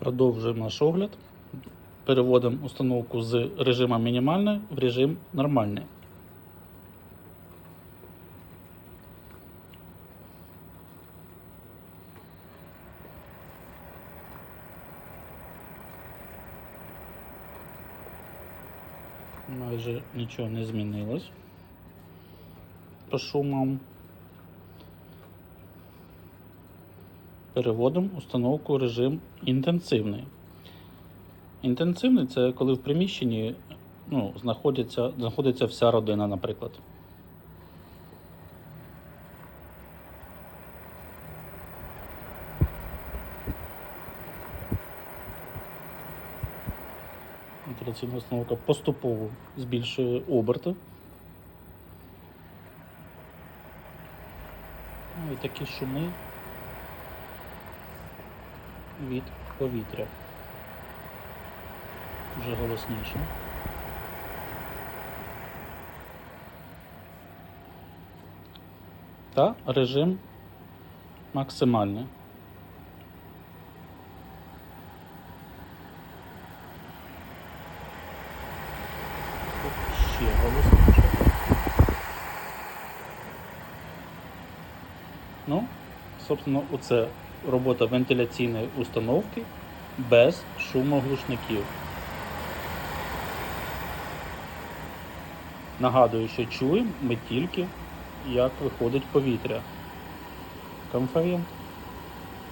Продовжуємо наш огляд. Переводимо установку з режиму мінімальний в режим нормальний. Майже нічого не змінилось по шумам. Переводимо установку в режим інтенсивний. Інтенсивний це коли в приміщенні ну, знаходиться, знаходиться вся родина, наприклад. Вентиляційна установка поступово збільшує оберти. Ну, і такі шуми від повітря. Вже голосніше. Та режим максимальний. Ще голосніше. Ну, собственно, оце робота вентиляційної установки без шумоглушників. Нагадую, що чуємо ми тільки, як виходить повітря. Конферент.